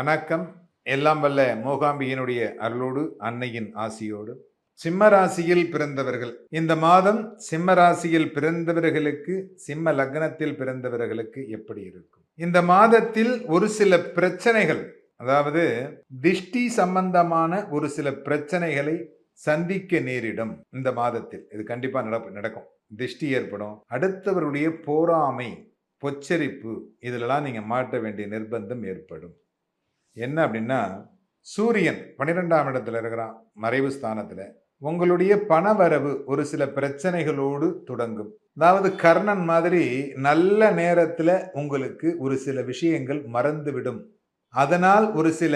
வணக்கம். எல்லாம் வல்ல மோகாம்பியினுடைய அருளோடு அன்னையின் ஆசியோடு. சிம்ம ராசியில் பிறந்தவர்கள். இந்த மாதம் சிம்ம ராசியில் பிறந்தவர்களுக்கு சிம்ம லக்னத்தில் பிறந்தவர்களுக்கு எப்படி இருக்கும்? இந்த மாதத்தில் ஒரு சில பிரச்சனைகள் அதாவது திஷ்டி சம்பந்தமான ஒரு சில பிரச்சனைகளை சந்திக்க நேரிடும் இந்த மாதத்தில். இது கண்டிப்பா நடப்பு நடக்கும். திஷ்டி ஏற்படும். அடுத்தவருடைய போராமை பொச்சரிப்பு இதிலெல்லாம் நீங்க மாட்ட வேண்டிய நிர்பந்தம் ஏற்படும். என்ன அப்படின்னா சூரியன் பன்னிரெண்டாம் இடத்துல இருக்கிறான் மறைவு ஸ்தானத்தில். உங்களுடைய பணவரவு ஒரு சில பிரச்சனைகளோடு தொடங்கும். அதாவது கர்ணன் மாதிரி நல்ல நேரத்தில் உங்களுக்கு ஒரு சில விஷயங்கள் மறந்துவிடும். அதனால் ஒரு சில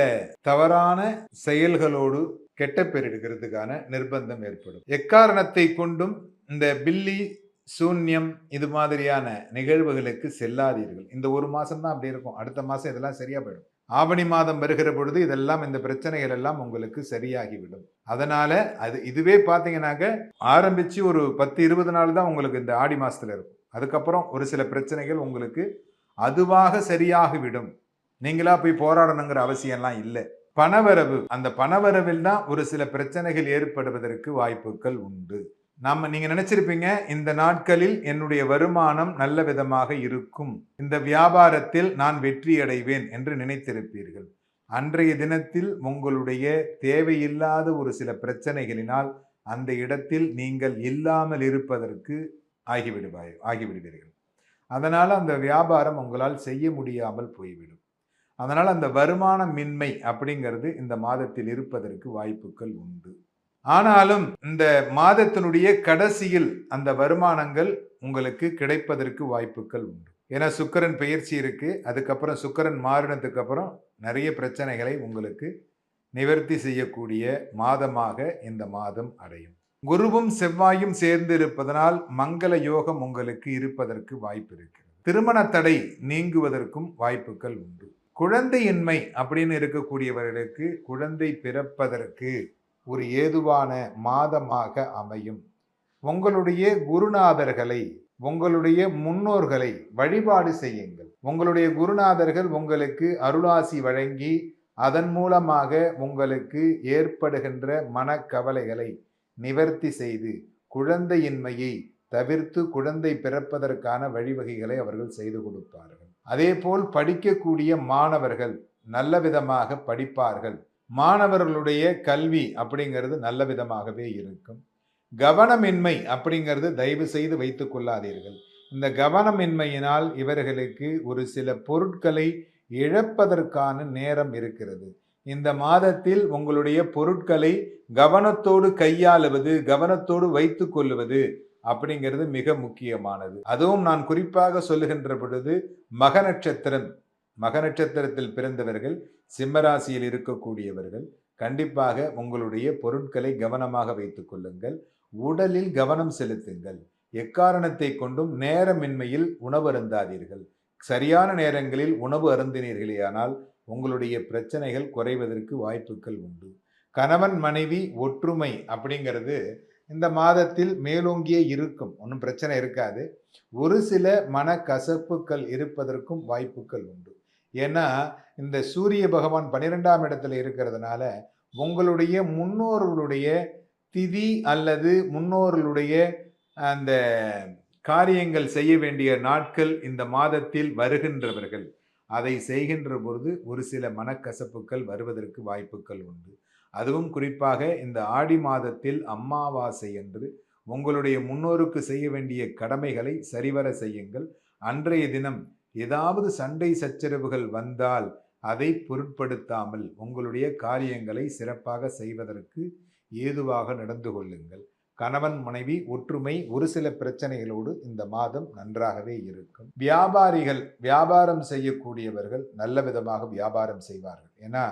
தவறான செயல்களோடு கெட்ட பேர் எடுக்கிறதுக்கான நிர்பந்தம் ஏற்படும். எக்காரணத்தை கொண்டும் இந்த பில்லி சூன்யம் இது மாதிரியான நிகழ்வுகளுக்கு செல்லாதீர்கள். இந்த ஒரு மாதம் தான் அப்படி இருக்கும். அடுத்த மாதம் இதெல்லாம் சரியாக போயிடும். ஆவணி மாதம் வருகிற பொழுது இதெல்லாம் இந்த பிரச்சனைகள் எல்லாம் உங்களுக்கு சரியாகிவிடும். அதனால அது இதுவே பார்த்தீங்கன்னாக்க ஆரம்பிச்சு ஒரு பத்து இருபது நாள் தான் உங்களுக்கு இந்த ஆடி மாசத்துல இருக்கும். அதுக்கப்புறம் ஒரு சில பிரச்சனைகள் உங்களுக்கு அதுவாக சரியாகிவிடும். நீங்களா போய் போராடணுங்கிற அவசியம்லாம் இல்லை. பணவரவு அந்த பணவரவில் தான் ஒரு சில பிரச்சனைகள் ஏற்படுவதற்கு வாய்ப்புகள் உண்டு. நாம் நீங்கள் நினச்சிருப்பீங்க இந்த நாட்களில் என்னுடைய வருமானம் நல்ல விதமாக இருக்கும். இந்த வியாபாரத்தில் நான் வெற்றி அடைவேன் என்று நினைத்திருப்பீர்கள். அன்றைய தினத்தில் உங்களுடைய தேவையில்லாத ஒரு சில பிரச்சனைகளினால் அந்த இடத்தில் நீங்கள் இல்லாமல் இருப்பதற்கு ஆகிவிடுவாய் ஆகிவிடுவீர்கள். அதனால் அந்த வியாபாரம் உங்களால் செய்ய முடியாமல் போய்விடும். அதனால் அந்த வருமானமின்மை அப்படிங்கிறது இந்த மாதத்தில் இருப்பதற்கு வாய்ப்புகள் உண்டு. ஆனாலும் இந்த மாதத்தினுடைய கடைசியில் அந்த வருமானங்கள் உங்களுக்கு கிடைப்பதற்கு வாய்ப்புகள் உண்டு. ஏன்னா சுக்கரன் பெயர்ச்சி இருக்கு. அதுக்கப்புறம் சுக்கரன் மாறினதுக்கு அப்புறம் நிறைய பிரச்சனைகளை உங்களுக்கு நிவர்த்தி செய்யக்கூடிய மாதமாக இந்த மாதம் அடையும். குருவும் செவ்வாயும் சேர்ந்து இருப்பதனால் மங்கள யோகம் உங்களுக்கு இருப்பதற்கு வாய்ப்பு இருக்கிறது. திருமண தடை நீங்குவதற்கும் வாய்ப்புகள் உண்டு. குழந்தையின்மை அப்படின்னு இருக்கக்கூடியவர்களுக்கு குழந்தை பிறப்பதற்கு ஒரு ஏதுவான மாதமாக அமையும். உங்களுடைய குருநாதர்களை உங்களுடைய முன்னோர்களை வழிபாடு செய்யுங்கள். உங்களுடைய குருநாதர்கள் உங்களுக்கு அருளாசி வழங்கி அதன் மூலமாக உங்களுக்கு ஏற்படுகின்ற மனக்கவலைகளை நிவர்த்தி செய்து குழந்தையின்மையை தவிர்த்து குழந்தை பிறப்பதற்கான வழிவகைகளை அவர்கள் செய்து கொடுப்பார்கள். அதேபோல் படிக்கக்கூடிய மாணவர்கள் நல்ல விதமாக படிப்பார்கள். மாணவர்களுடைய கல்வி அப்படிங்கிறது நல்ல விதமாகவே இருக்கும். கவனமின்மை அப்படிங்கிறது தயவு செய்து வைத்து கொள்ளாதீர்கள். இந்த கவனமின்மையினால் இவர்களுக்கு ஒரு சில பொருட்களை இழப்பதற்கான நேரம் இருக்கிறது. இந்த மாதத்தில் உங்களுடைய பொருட்களை கவனத்தோடு கையாளுவது கவனத்தோடு வைத்து கொள்வது அப்படிங்கிறது மிக முக்கியமானது. அதுவும் நான் குறிப்பாக சொல்லுகின்ற பொழுது மக நட்சத்திரம் மக நட்சத்திரத்தில் பிறந்தவர்கள் சிம்மராசியில் இருக்கக்கூடியவர்கள் கண்டிப்பாக உங்களுடைய பொருட்களை கவனமாக வைத்துக் கொள்ளுங்கள். உடலில் கவனம் செலுத்துங்கள். எக்காரணத்தை கொண்டும் நேரமின்மையில் உணவு அருந்தாதீர்கள். சரியான நேரங்களில் உணவு அருந்தினீர்களேயானால் உங்களுடைய பிரச்சனைகள் குறைவதற்கு வாய்ப்புகள் உண்டு. கணவன் மனைவி ஒற்றுமை அப்படிங்கிறது இந்த மாதத்தில் மேலோங்கியே இருக்கும். ஒன்றும் பிரச்சனை இருக்காது. ஒரு சில மன கசப்புக்கள் இருப்பதற்கும் வாய்ப்புகள் உண்டு. ஏன்னா இந்த சூரிய பகவான் பன்னிரெண்டாம் இடத்துல இருக்கிறதுனால உங்களுடைய முன்னோர்களுடைய திதி அல்லது முன்னோர்களுடைய அந்த காரியங்கள் செய்ய வேண்டிய நாட்கள் இந்த மாதத்தில் வருகின்றவர்கள். அதை செய்கின்ற பொழுது ஒரு சில மனக்கசப்புகள் வருவதற்கு வாய்ப்புகள் உண்டு. அதுவும் குறிப்பாக இந்த ஆடி மாதத்தில் அம்மாவாசை என்று உங்களுடைய முன்னோருக்கு செய்ய வேண்டிய கடமைகளை சரிவர செய்யுங்கள். அன்றைய தினம் ஏதாவது சண்டை சச்சரவுகள் வந்தால் அதை பொருட்படுத்தாமல் உங்களுடைய காரியங்களை சிறப்பாக செய்வதற்கு ஏதுவாக நடந்து கொள்ளுங்கள். கணவன் மனைவி ஒற்றுமை ஒரு சில பிரச்சனைகளோடு இந்த மாதம் நன்றாகவே இருக்கும். வியாபாரிகள் வியாபாரம் செய்யக்கூடியவர்கள் நல்ல விதமாக வியாபாரம் செய்வார்கள். ஏன்னா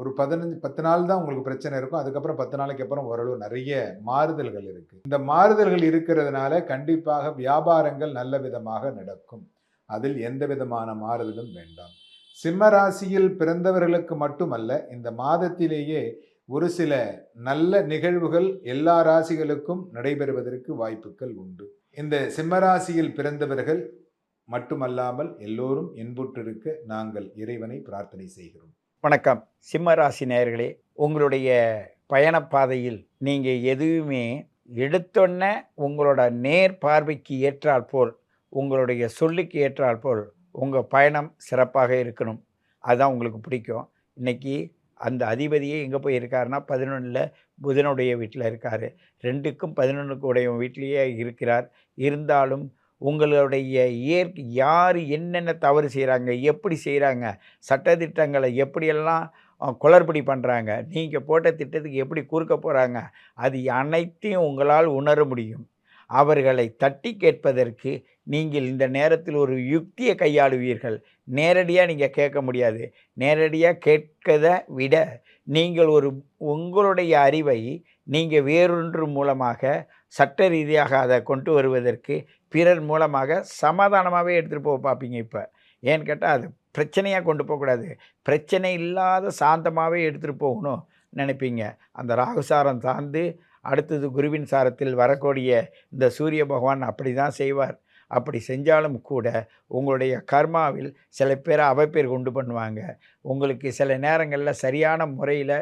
ஒரு பதினஞ்சு பத்து நாள் தான் உங்களுக்கு பிரச்சனை இருக்கும். அதுக்கப்புறம் பத்து நாளைக்கு அப்புறம் ஓரளவு நிறைய மாறுதல்கள் இருக்கு. இந்த மாறுதல்கள் இருக்கிறதுனால கண்டிப்பாக வியாபாரங்கள் நல்ல விதமாக நடக்கும். அதில் எந்த விதமான மாறுதலும் வேண்டாம். சிம்ம ராசியில் பிறந்தவர்களுக்கு மட்டுமல்ல இந்த மாதத்திலேயே ஒரு சில நல்ல நிகழ்வுகள் எல்லா ராசிகளுக்கும் நடைபெறுவதற்கு வாய்ப்புகள் உண்டு. இந்த சிம்மராசியில் பிறந்தவர்கள் மட்டுமல்லாமல் எல்லோரும் இன்புற்றிருக்க நாங்கள் இறைவனை பிரார்த்தனை செய்கிறோம். வணக்கம். சிம்ம ராசி நேயர்களே உங்களுடைய பயணப்பாதையில் நீங்கள் எதுவுமே எடுத்தொன்ன உங்களோட நேர் பார்வைக்கு ஏற்றால் போல் உங்களுடைய சொல்லுக்கு ஏற்றால் போல் உங்கள் பயணம் சிறப்பாக இருக்கணும். அதுதான் உங்களுக்கு பிடிக்கும். இன்றைக்கி அந்த அதிபதியே எங்கே போய் இருக்காருன்னா பதினொன்றில் புதனுடைய வீட்டில் இருக்கார். ரெண்டுக்கும் பதினொன்றுக்கு உடைய வீட்டிலேயே இருக்கிறார். இருந்தாலும் உங்களுடைய இயற்கை யார் என்னென்ன தவறு செய்கிறாங்க எப்படி செய்கிறாங்க சட்டத்திட்டங்களை எப்படியெல்லாம் குளறுபடி பண்ணுறாங்க நீங்கள் போட்ட திட்டத்துக்கு எப்படி குறுக்க போகிறாங்க அது அனைத்தையும் உங்களால் உணர முடியும். அவர்களை தட்டி கேட்பதற்கு நீங்கள் இந்த நேரத்தில் ஒரு யுக்தியை கையாளுவீர்கள். நேரடியாக நீங்கள் கேட்க முடியாது. நேரடியாக கேட்கதை விட நீங்கள் ஒரு உங்களுடைய அறிவை நீங்கள் வேறொன்று மூலமாக சட்ட ரீதியாக அதை கொண்டு வருவதற்கு பிறர் மூலமாக சமாதானமாகவே எடுத்துகிட்டு போக பார்ப்பீங்க இப்போ. ஏன்னு கேட்டால் அது பிரச்சனையாக கொண்டு போகக்கூடாது. பிரச்சனை இல்லாத சாந்தமாகவே எடுத்துகிட்டு போகணும் நினைப்பீங்க. அந்த ராகுசாரம் சார்ந்து அடுத்தது குருவின் சாரத்தில் வரக்கூடிய இந்த சூரிய பகவான் அப்படி தான் செய்வார். அப்படி செஞ்சாலும் கூட உங்களுடைய கர்மாவில் சில பேரை அவப்பேர் கொண்டு பண்ணுவாங்க. உங்களுக்கு சில நேரங்களில் சரியான முறையில்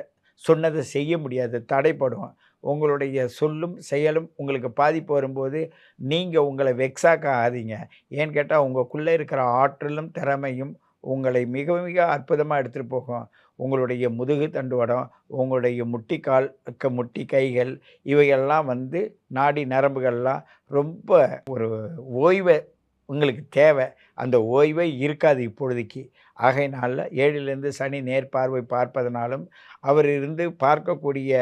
சொன்னதை செய்ய முடியாது தடைப்படும். உங்களுடைய சொல்லும் செயலும் உங்களுக்கு பாதிப்பு வரும்போது நீங்கள் உங்களை வெக்ஸாக்க ஆகாதீங்க ஏன்னு கேட்டால் உங்களுக்குள்ளே இருக்கிற ஆற்றலும் திறமையும் உங்களை மிக மிக அற்புதமாக எடுத்துகிட்டு போகும். உங்களுடைய முதுகு தண்டுவடம் உங்களுடைய முட்டிக்கால் க முட்டி கைகள் இவையெல்லாம் வந்து நாடி நரம்புகள்லாம் ரொம்ப ஒரு ஓய்வை உங்களுக்கு தேவை. அந்த ஓய்வே இருக்காது இப்பொழுதைக்கு. ஆகையினால ஏழிலிருந்து சனி நேர்பார்வை பார்ப்பதனாலும் அவர் இருந்து பார்க்கக்கூடிய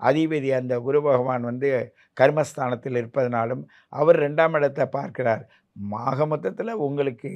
அதிபதி அந்த குரு பகவான் வந்து கர்மஸ்தானத்தில் இருப்பதனாலும் அவர் ரெண்டாம் இடத்தை பார்க்கிறார். மாக மொத்தத்தில் உங்களுக்கு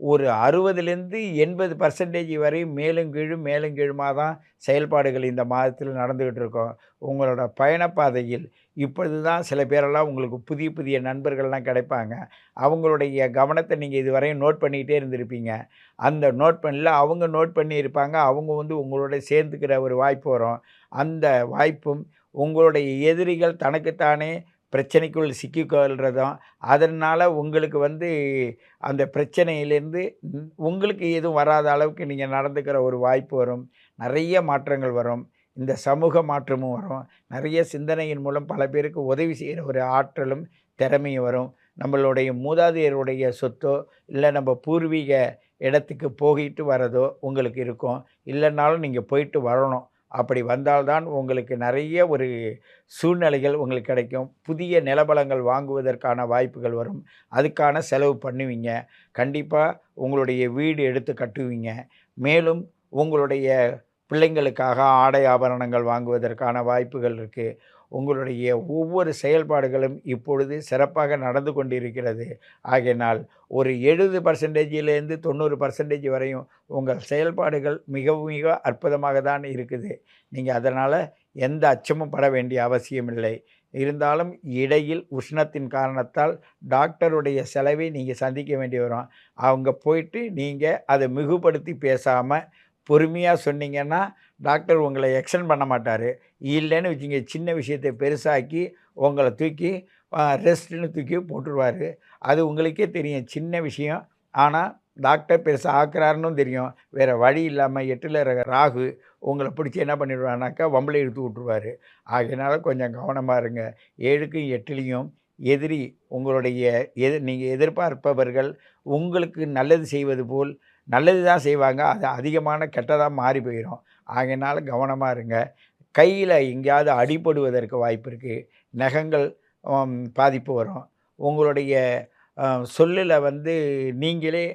ஒரு அறுபதுலேருந்து எண்பது பர்சன்டேஜ் வரை மேலும் கீழும் மேலும் கீழுமாக தான் செயல்பாடுகள் இந்த மாதத்தில் நடந்துக்கிட்டு இருக்கோம். உங்களோட பயணப்பாதையில் இப்பொழுது தான் சில பேரெல்லாம் உங்களுக்கு புதிய புதிய நண்பர்கள்லாம் கிடைப்பாங்க. அவங்களுடைய கவனத்தை நீங்கள் இதுவரையும் நோட் பண்ணிக்கிட்டே இருந்திருப்பீங்க. அந்த நோட் பண்ணல அவங்க நோட் பண்ணி இருப்பாங்க அவங்க வந்து உங்களோட சேர்ந்துக்கிற ஒரு வாய்ப்பு வரும். அந்த வாய்ப்பும் உங்களுடைய எதிரிகள் தனக்குத்தானே பிரச்சனைக்குள் சிக்கிக்கொள்றதும் அதனால் உங்களுக்கு வந்து அந்த பிரச்சனையிலேருந்து உங்களுக்கு எதுவும் வராத அளவுக்கு நீங்கள் நடந்துக்கிற ஒரு வாய்ப்பு வரும். நிறைய மாற்றங்கள் வரும். இந்த சமூக மாற்றமும் வரும். நிறைய சிந்தனையின் மூலம் பல பேருக்கு உதவி செய்கிற ஒரு ஆற்றலும் திறமையும் வரும். நம்மளுடைய மூதாதையருடைய சொத்தோ இல்லை நம்ம பூர்வீக இடத்துக்கு போயிட்டு வரதோ உங்களுக்கு இருக்கும். இல்லைன்னாலும் நீங்கள் போயிட்டு வரணும். அப்படி வந்தால்தான் உங்களுக்கு நிறைய ஒரு சூழ்நிலைகள் உங்களுக்கு கிடைக்கும். புதிய நிலபலங்கள் வாங்குவதற்கான வாய்ப்புகள் வரும். அதுக்கான செலவு பண்ணுவீங்க. கண்டிப்பாக உங்களுடைய வீடு எடுத்து கட்டுவீங்க. மேலும் உங்களுடைய பிள்ளைங்களுக்காக ஆடை ஆபரணங்கள் வாங்குவதற்கான வாய்ப்புகள் இருக்குது உங்களுடைய ஒவ்வொரு செயல்பாடுகளும் இப்பொழுது சிறப்பாக நடந்து கொண்டிருக்கிறது. ஆகையினால் ஒரு எழுபது பர்சன்டேஜிலேருந்து தொண்ணூறு பர்சன்டேஜ் வரையும் உங்கள் செயல்பாடுகள் மிக மிக அற்புதமாக தான் இருக்குது. நீங்கள் அதனால் எந்த அச்சமும் பட வேண்டிய அவசியமில்லை இருந்தாலும் இடையில் உஷ்ணத்தின் காரணத்தால் டாக்டருடைய செலவை நீங்கள் சந்திக்க வேண்டி வரும். அவங்க போயிட்டு நீங்கள் அதை மிகுபடுத்தி பேசாமல் பொறுமையாக சொன்னீங்கன்னா டாக்டர் உங்களை எக்ஸ்டன் பண்ண மாட்டார். இல்லைன்னு வச்சுங்க சின்ன விஷயத்தை பெருசாக்கி உங்களை தூக்கி ரெஸ்ட்டுன்னு தூக்கி போட்டுருவார். அது உங்களுக்கே தெரியும் சின்ன விஷயம். ஆனால் டாக்டர் பெருசாக ஆக்குறாருன்னு தெரியும். வேறு வழி இல்லாமல் எட்டில் இருக்கிற ராகு உங்களை பிடிச்சி என்ன பண்ணிடுவானாக்கா வம்பளை இழுத்து விட்ருவார் ஆகையினால கொஞ்சம் கவனமாக இருங்க. ஏழுக்கும் எட்டுலேயும் எதிரி உங்களுடைய எதிர் நீங்கள் எதிர்பார்ப்பவர்கள் உங்களுக்கு நல்லது செய்வது போல் நல்லது தான் செய்வாங்க. அது அதிகமான கெட்டதாக மாறி போயிடும் ஆகையினால கவனமாக இருங்க. கையில் எங்கேயாவது அடிபடுவதற்கு வாய்ப்பு இருக்குது நகங்கள் பாதிப்பு வரும். உங்களுடைய சொல்லில் வந்து நீங்களே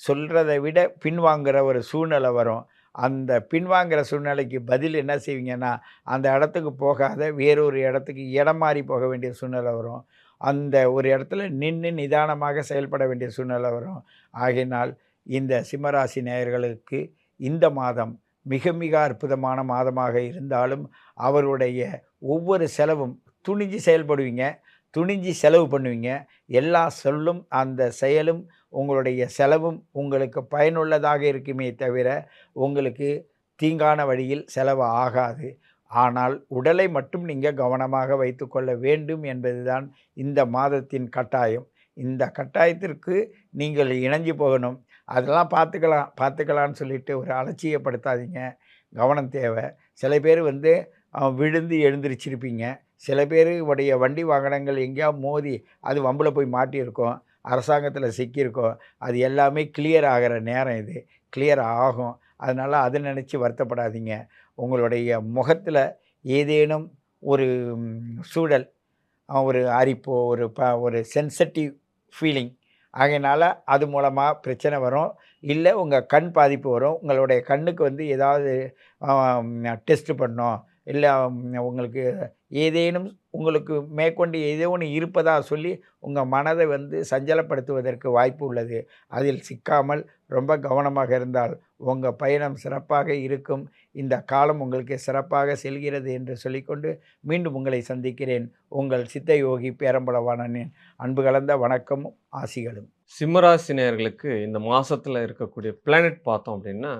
சொல்கிறத விட பின்வாங்குகிற ஒரு சூழ்நிலை வரும். அந்த பின்வாங்கிற சூழ்நிலைக்கு பதில் என்ன செய்வீங்கன்னா அந்த இடத்துக்கு போகாத வேறொரு இடத்துக்கு இடம் மாறி போக வேண்டிய சூழ்நிலை வரும். அந்த ஒரு இடத்துல நின்று நிதானமாக செயல்பட வேண்டிய சூழ்நிலை வரும். ஆகையினால் இந்த சிம்மராசி நேயர்களுக்கு இந்த மாதம் மிக மிக அற்புதமான மாதமாக இருந்தாலும் அவருடைய ஒவ்வொரு செலவும் துணிஞ்சு செயல்படுவீங்க துணிஞ்சு செலவு பண்ணுவீங்க. எல்லா சொல்லும் அந்த செயலும் உங்களுடைய செலவும் உங்களுக்கு பயனுள்ளதாக இருக்குமே தவிர உங்களுக்கு தீங்கான வழியில் செலவு ஆகாது. ஆனால் உடலை மட்டும் நீங்கள் கவனமாக வைத்துக்கொள்ள வேண்டும் என்பதுதான் இந்த மாதத்தின் கட்டாயம். இந்த கட்டாயத்திற்கு நீங்கள் இணைஞ்சு போகணும். அதெல்லாம் பார்த்துக்கலாம் பார்த்துக்கலான்னு சொல்லிட்டு ஒரு அலட்சியப்படுத்தாதீங்க. கவனம் தேவை. சில பேர் வந்து விழுந்து எழுந்திரிச்சிருப்பீங்க. சில பேருடைய உடைய வண்டி வாகனங்கள் எங்கேயா மோதி அது வம்பில் போய் மாட்டியிருக்கோம். அரசாங்கத்தில் சிக்கியிருக்கோம். அது எல்லாமே கிளியர் ஆகிற நேரம் இது. கிளியர் ஆகும். அதனால் அதை நினச்சி வருத்தப்படாதீங்க. உங்களுடைய முகத்தில் ஏதேனும் ஒரு சூழல் ஒரு அரிப்போ ஒரு ப ஒரு சென்சிட்டிவ் ஃபீலிங் ஆகையினால் அது மூலமாக பிரச்சனை வரும். இல்லை உங்கள் கண் பாதிப்பு வரும். உங்களுடைய கண்ணுக்கு வந்து ஏதாவது டெஸ்ட்டு பண்ணோம் இல்லை உங்களுக்கு ஏதேனும் உங்களுக்கு மேற்கொண்டு ஏதோ ஒன்று இருப்பதாக சொல்லி உங்கள் மனதை வந்து சஞ்சலப்படுத்துவதற்கு வாய்ப்பு உள்ளது. அதில் சிக்காமல் ரொம்ப கவனமாக இருந்தால் உங்கள் பயணம் சிறப்பாக இருக்கும். இந்த காலம் உங்களுக்கு சிறப்பாக செல்கிறது என்று சொல்லிக்கொண்டு மீண்டும் உங்களை சந்திக்கிறேன். உங்கள் சித்த யோகி பேரம்பலவாணனின் அன்பு கலந்த வணக்கமும் ஆசிகளும். சிம்மராசினியர்களுக்கு இந்த மாதத்தில் இருக்கக்கூடிய பிளானட் பார்த்தோம் அப்படின்னா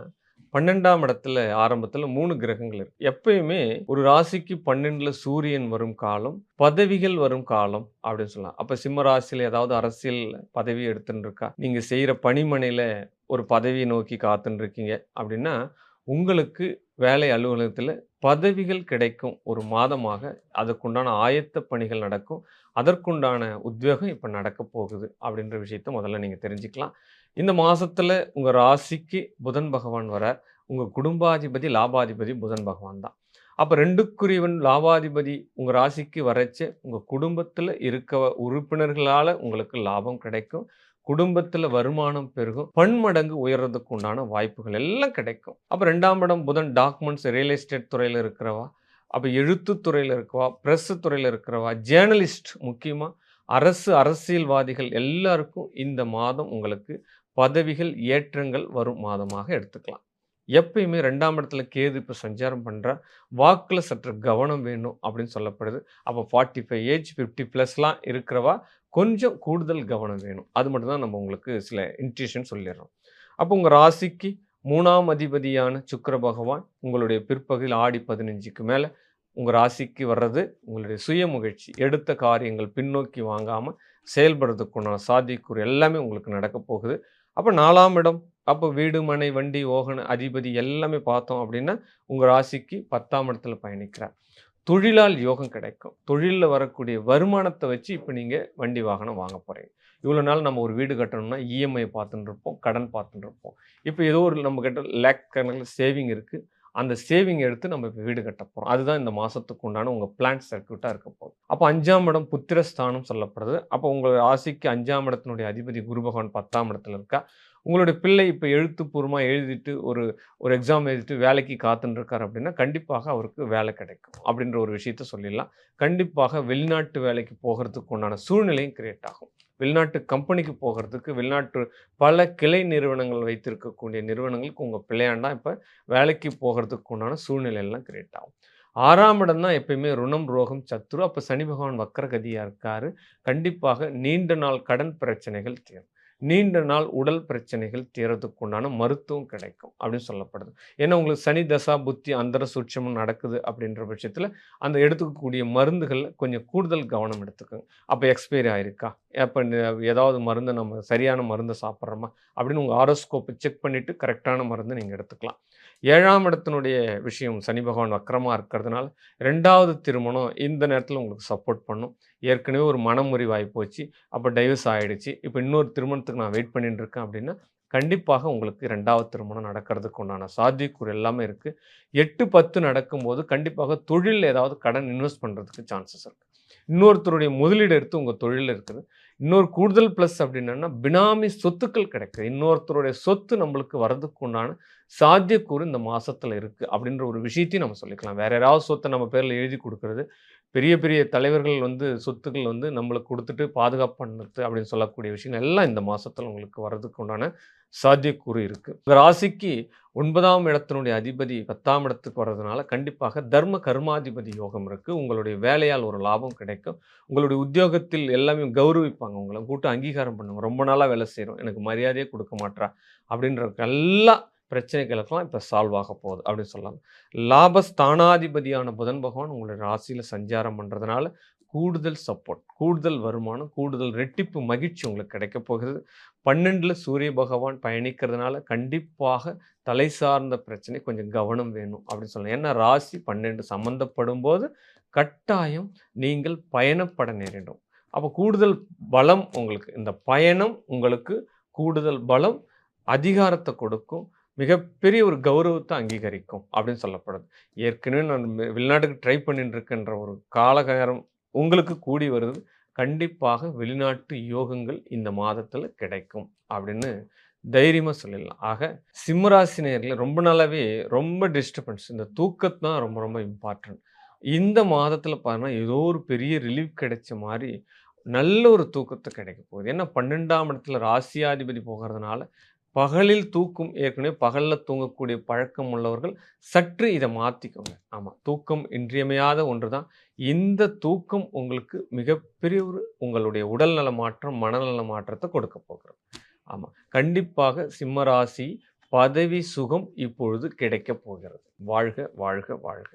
பன்னெண்டாம் இடத்துல ஆரம்பத்தில் மூணு கிரகங்கள் இருக்கு. எப்பயுமே ஒரு ராசிக்கு பன்னெண்டுல சூரியன் வரும் காலம் பதவிகள் வரும் காலம் அப்படின்னு சொல்லலாம். அப்போ சிம்ம ராசியில் ஏதாவது அரசியல் பதவி எடுத்துன்னு இருக்கா நீங்கள் செய்கிற பணிமனையில் ஒரு பதவியை நோக்கி காத்துன்னு இருக்கீங்க அப்படின்னா உங்களுக்கு வேலை அலுவலகத்தில் பதவிகள் கிடைக்கும் ஒரு மாதமாக. அதுக்குண்டான ஆயத்த பணிகள் நடக்கும். அதற்குண்டான உத்வேகம் இப்போ நடக்க போகுது அப்படின்ற விஷயத்த முதல்ல நீங்கள் தெரிஞ்சுக்கலாம். இந்த மாதத்தில் உங்கள் ராசிக்கு புதன் பகவான் வரார். உங்கள் குடும்பாதிபதி லாபாதிபதி புதன் பகவான் தான். அப்போ ரெண்டுக்குரியவன் லாபாதிபதி உங்கள் ராசிக்கு வரைச்சு உங்கள் குடும்பத்தில் இருக்க உறுப்பினர்களால் உங்களுக்கு லாபம் கிடைக்கும். குடும்பத்தில் வருமானம் பெருகும். பன்மடங்கு உயர்றதுக்கு உண்டான வாய்ப்புகள் எல்லாம் கிடைக்கும். அப்போ ரெண்டாம் இடம் புதன் டாக்குமெண்ட்ஸ் ரியல் எஸ்டேட் துறையில் இருக்கிறவா? அப்போ எழுத்து துறையில் இருக்கவா ப்ரெஸ்ஸு துறையில் இருக்கிறவா? ஜேர்னலிஸ்ட் முக்கியமாக அரசு அரசியல்வாதிகள் எல்லாருக்கும் இந்த மாதம் உங்களுக்கு பதவிகள் ஏற்றங்கள் வரும் மாதமாக எடுத்துக்கலாம். எப்பயுமே ரெண்டாம் இடத்துல கேது இப்போ சஞ்சாரம் பண்ணுறா வாக்கில் சற்று கவனம் வேணும் அப்படின்னு சொல்லப்படுது. அப்போ ஃபார்ட்டி ஃபைவ் ஏஜ் ஃபிஃப்டி ப்ளஸ்லாம் இருக்கிறவா கொஞ்சம் கூடுதல் கவனம் வேணும். அது மட்டும்தான் நம்ம உங்களுக்கு சில இன்ட்யூஷன் சொல்லிடுறோம். அப்போ உங்கள் ராசிக்கு மூணாம் அதிபதியான சுக்கர பகவான் உங்களுடைய பிற்பகுதியில் ஆடி பதினஞ்சுக்கு மேலே உங்கள் ராசிக்கு வர்றது உங்களுடைய சுய முயற்சி எடுத்த காரியங்கள் பின்னோக்கி வாங்காமல் செயல்படுறதுக்குண்டான சாத்தியக்கூறு எல்லாமே உங்களுக்கு நடக்க போகுது. அப்போ நாலாம் இடம் அப்போ வீடு மனை வண்டி ஓகன அதிபதி எல்லாமே பார்த்தோம் அப்படின்னா உங்கள் ராசிக்கு பத்தாம் இடத்துல பயணிக்கிறார். தொழிலால் யோகம் கிடைக்கும். தொழிலில் வரக்கூடிய வருமானத்தை வச்சு இப்போ நீங்கள் வண்டி வாகனம் வாங்க போகிறீங்க இவ்வளோ நாள் நம்ம ஒரு வீடு கட்டணும்னா இஎம்ஐ பார்த்துட்டு இருப்போம் கடன் பார்த்துட்டு இருப்போம். இப்போ ஏதோ ஒரு நம்ம கிட்ட லேக் கணக்கில் சேவிங் இருக்குது அந்த சேவிங் எடுத்து நம்ம இப்போ வீடு கட்ட போகிறோம் அதுதான் இந்த மாதத்துக்கு உண்டான உங்கள் பிளான் சர்க்கியூட்டாக இருக்க போகுது. அப்போ அஞ்சாம் இடம் புத்திரஸ்தானம் சொல்லப்படுது. அப்போ உங்கள் ராசிக்கு அஞ்சாம் இடத்தினுடைய அதிபதி குரு பகவான் பத்தாம் இடத்துல இருக்கா. உங்களுடைய பிள்ளை இப்போ எழுத்துப்பூர்வமாக எழுதிட்டு ஒரு ஒரு எக்ஸாம் எழுதிட்டு வேலைக்கு காத்துன்னு இருக்கார் அப்படின்னா கண்டிப்பாக அவருக்கு வேலை கிடைக்கும் அப்படின்ற ஒரு விஷயத்த சொல்லிடலாம். கண்டிப்பாக வெளிநாட்டு வேலைக்கு போகிறதுக்கு உண்டான சூழ்நிலையும் கிரியேட் ஆகும். வெளிநாட்டு கம்பெனிக்கு போகிறதுக்கு வெளிநாட்டு பல கிளை நிறுவனங்கள் வைத்திருக்கக்கூடிய நிறுவனங்களுக்கு உங்கள் பிள்ளையாண்டா இப்போ வேலைக்கு போகிறதுக்கு உண்டான சூழ்நிலை எல்லாம் கிரியேட் ஆகும். ஆறாம் இடம் தான் எப்பயுமே ருணம் ரோகம் சத்துரு அப்போ சனி பகவான் வக்கரகதியாக இருக்காரு. கண்டிப்பாக நீண்ட நாள் கடன் பிரச்சனைகள் தீரும். நீண்ட நாள் உடல் பிரச்சனைகள் தீரத்துக்கு உண்டான மருத்துவம் கிடைக்கும் அப்படின்னு சொல்லப்படுது. ஏன்னா உங்களுக்கு சனி தசா புத்தி அந்தர சூட்சமும் நடக்குது அப்படின்ற பட்சத்தில் அந்த எடுத்துக்கக்கூடிய மருந்துகளில் கொஞ்சம் கூடுதல் கவனம் எடுத்துக்கோங்க. அப்போ எக்ஸ்பைரி ஆயிருக்கா? அப்போ ஏதாவது மருந்து நம்ம சரியான மருந்தை சாப்பிட்றோமா? அப்படின்னு உங்கள் ஆரோஸ்கோப்பை செக் பண்ணிவிட்டு கரெக்டான மருந்து நீங்கள் எடுத்துக்கலாம். ஏழாம் இடத்தினுடைய விஷயம் சனி பகவான் வக்கரமாக இருக்கிறதுனால ரெண்டாவது திருமணம் இந்த நேரத்தில் உங்களுக்கு சப்போர்ட் பண்ணும். ஏற்கனவே ஒரு மனமுறிவாகி போச்சு. அப்போ டைவர்ஸ் ஆகிடுச்சு இப்போ இன்னொரு திருமணத்துக்கு நான் வெயிட் பண்ணிட்டு இருக்கேன் அப்படின்னா கண்டிப்பாக உங்களுக்கு ரெண்டாவது திருமணம் நடக்கிறதுக்கு உண்டான சாத்தியக்கூறு எல்லாமே இருக்குது எட்டு பத்து நடக்கும்போது கண்டிப்பாக தொழிலில் ஏதாவது கடன் இன்வெஸ்ட் பண்ணுறதுக்கு சான்சஸ் இருக்குது இன்னொருத்தருடைய முதலீடு எடுத்து உங்கள் தொழிலில் இருக்குது. இன்னொரு கூடுதல் ப்ளஸ் அப்படின்னா பினாமி சொத்துக்கள் கிடைக்குது இன்னொருத்தருடைய சொத்து நம்மளுக்கு வரதுக்கு உண்டான சாத்தியக்கூறு இந்த மாதத்தில் இருக்குது அப்படின்ற ஒரு விஷயத்தையும் நம்ம சொல்லிக்கலாம். வேறு யாராவது சொத்தை நம்ம பேரில் எழுதி கொடுக்கறது பெரிய பெரிய தலைவர்கள் வந்து சொத்துக்கள் வந்து நம்மளுக்கு கொடுத்துட்டு பாதுகாப்பு பண்ணுறது அப்படின்னு சொல்லக்கூடிய விஷயங்கள் எல்லாம் இந்த மாதத்தில் உங்களுக்கு வர்றதுக்கு உண்டான சாத்தியக்கூறு இருக்குது ராசிக்கு ஒன்பதாம் இடத்தினுடைய அதிபதி பத்தாம் இடத்துக்கு வர்றதுனால கண்டிப்பாக தர்ம கர்மாதிபதி யோகம் இருக்கு. உங்களுடைய வேலையால் ஒரு லாபம் கிடைக்கும். உங்களுடைய உத்தியோகத்தில் எல்லாமே கௌரவிப்பாங்க. உங்களை கூட்டு அங்கீகாரம் பண்ணுவாங்க ரொம்ப நாளாக வேலை செய்கிறோம் எனக்கு மரியாதையே கொடுக்க மாட்றா. அப்படின்ற எல்லா பிரச்சனைகளுக்கெல்லாம் இப்போ சால்வ் ஆக போகுது அப்படின்னு சொல்லலாம். லாபஸ்தானாதிபதியான புதன் பகவான் உங்களுடைய ராசியில் சஞ்சாரம் பண்ணுறதுனால கூடுதல் சப்போர்ட் கூடுதல் வருமானம் கூடுதல் ரெட்டிப்பு மகிழ்ச்சி உங்களுக்கு கிடைக்க போகிறது. பன்னெண்டில் சூரிய பகவான் பயணிக்கிறதுனால கண்டிப்பாக தலை சார்ந்த பிரச்சனை கொஞ்சம் கவனம் வேணும் அப்படின்னு சொல்லலாம். ஏன்னா ராசி பன்னெண்டு சம்மந்தப்படும் போது கட்டாயம் நீங்கள் பயணப்பட நேரிடும். அப்போ கூடுதல் பலம் உங்களுக்கு இந்த பயணம் உங்களுக்கு கூடுதல் பலம் அதிகாரத்தை கொடுக்கும். மிகப்பெரிய ஒரு கௌரவத்தை அங்கீகரிக்கும் அப்படின்னு சொல்லப்படுது. ஏற்கனவே நான் வெளிநாட்டுக்கு ட்ரை பண்ணிட்டு இருக்கின்ற ஒரு காலகாரம் உங்களுக்கு கூடி வருது. கண்டிப்பாக வெளிநாட்டு யோகங்கள் இந்த மாதத்தில் கிடைக்கும் அப்படின்னு தைரியமாக சொல்லிடலாம். ஆக சிம்மராசி ரொம்ப நாளாவே ரொம்ப டிஸ்டர்பன்ஸ் இந்த தூக்கத்து தான் ரொம்ப ரொம்ப இம்பார்ட்டன்ட் இந்த மாதத்தில் பாருன்னா ஏதோ ஒரு பெரிய ரிலீஃப் கிடைச்ச மாதிரி நல்ல ஒரு தூக்கத்தை கிடைக்க போகுது. ஏன்னா பன்னெண்டாம் இடத்துல ராசியாதிபதி போகிறதுனால பகலில் தூக்கம் ஏற்கனவே பகலில் தூங்கக்கூடிய பழக்கம் உள்ளவர்கள் சற்று இதை மாற்றிக்கோங்க ஆமாம் தூக்கம் இன்றியமையாத ஒன்று தான் இந்த தூக்கம் உங்களுக்கு மிகப்பெரிய ஒரு உங்களுடைய உடல்நல மாற்றம் மனநல மாற்றத்தை கொடுக்க போகிறது. ஆமாம் கண்டிப்பாக சிம்மராசி பதவி சுகம் இப்பொழுது கிடைக்க போகிறது. வாழ்க வாழ்க வாழ்க.